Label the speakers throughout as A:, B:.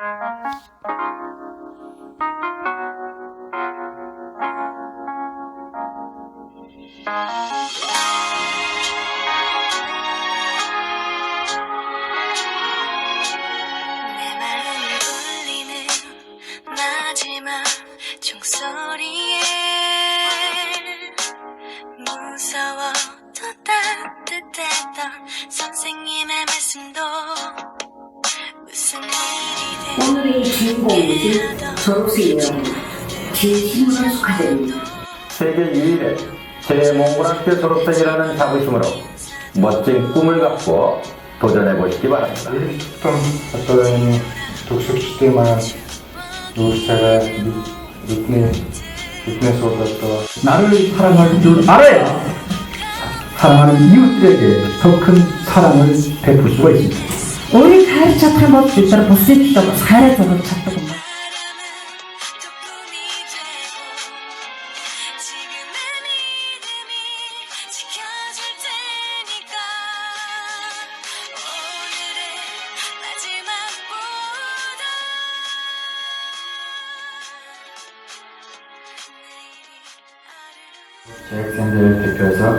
A: 내
B: 주인공이지 졸업식이에요. 진심으로 축하드립니다.
C: 세계 유일의 대몽골학교 졸업생이라는 자부심으로 멋진 꿈을 갖고 도전해 보시기 바랍니다.
D: Tom 어떤 독특 시대만 누구세가 밑내 밑내 속았다.
E: 나를 사랑할 줄 알아야 사랑하는 이웃들에게 더 큰 사랑을 베풀 수가 있습니다.
B: 우리 가르쳐 탈못 있도록 보스있다고 사회적으로 찾고
A: 바람은 또
D: 재학생들을 대표해서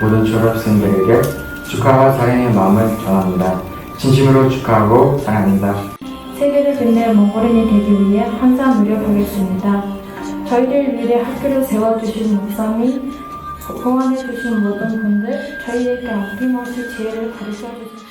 D: 모든 졸업생들에게 축하와 사랑의 마음을 전합니다. 진심으로 축하하고 사랑합니다.
F: 세계를 빛낼 몽골인이 되기 위해 항상 노력하겠습니다. 저희를 위해 학교를 세워주신 목사님, 봉안해주신 모든 분들, 저희에게 아낌없이 지혜를 가르쳐주신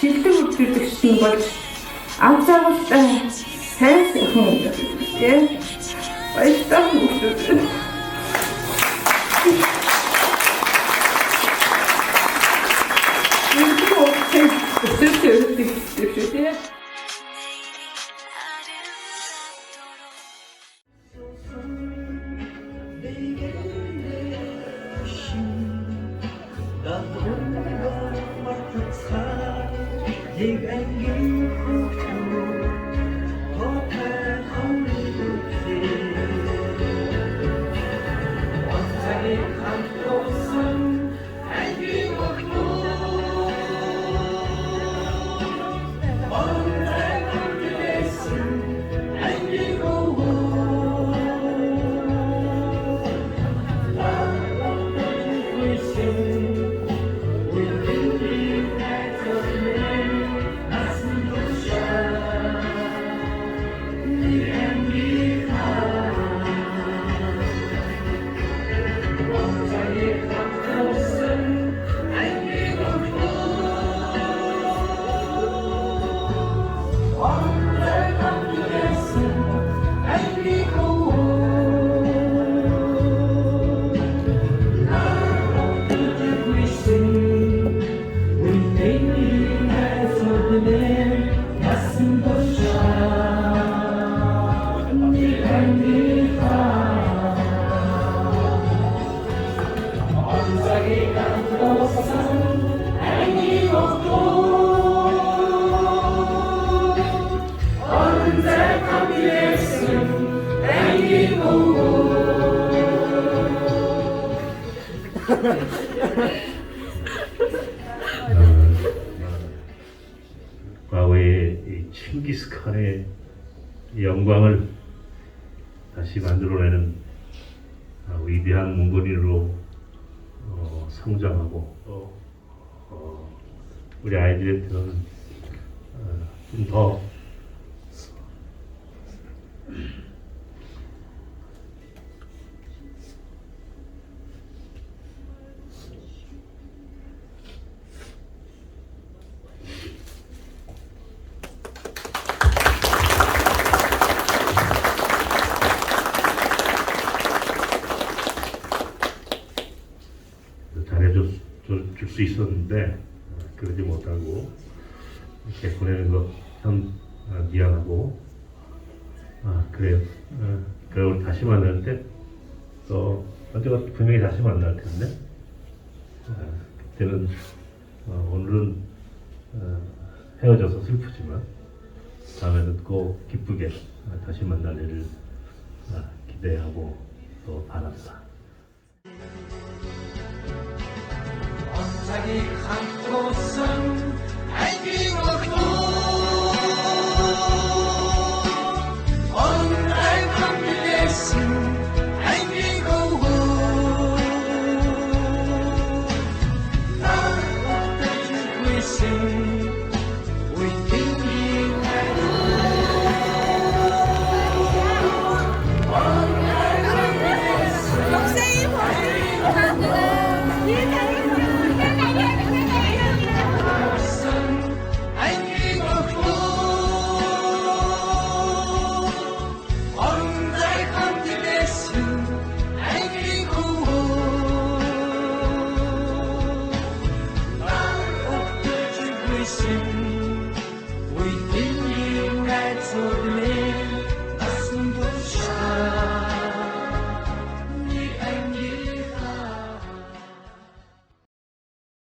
G: шилдэг үйлдвэрлэгчдийн болж амт загвал
A: сайн хүн тийм баяртай хүмүүс Thank you. Amen.
H: 과거의 이 칭기스칸의 영광을 다시 만들어내는 아, 위대한 몽골인으로 어, 성장하고 또 어, 우리 아이들한테는 어, 좀더 잘해줄 수 있었는데 어, 그러지 못하고 이렇게 보내는 것참 그래요. 어, 그럼 다시 만날 때, 또, 언제가 분명히 다시 만날 텐데, 어, 그때는, 어, 오늘은, 어, 헤어져서 슬프지만, 다음에는 꼭 기쁘게 어, 다시 만날 일을 어, 기대하고 또 바랍니다.
A: 자기 감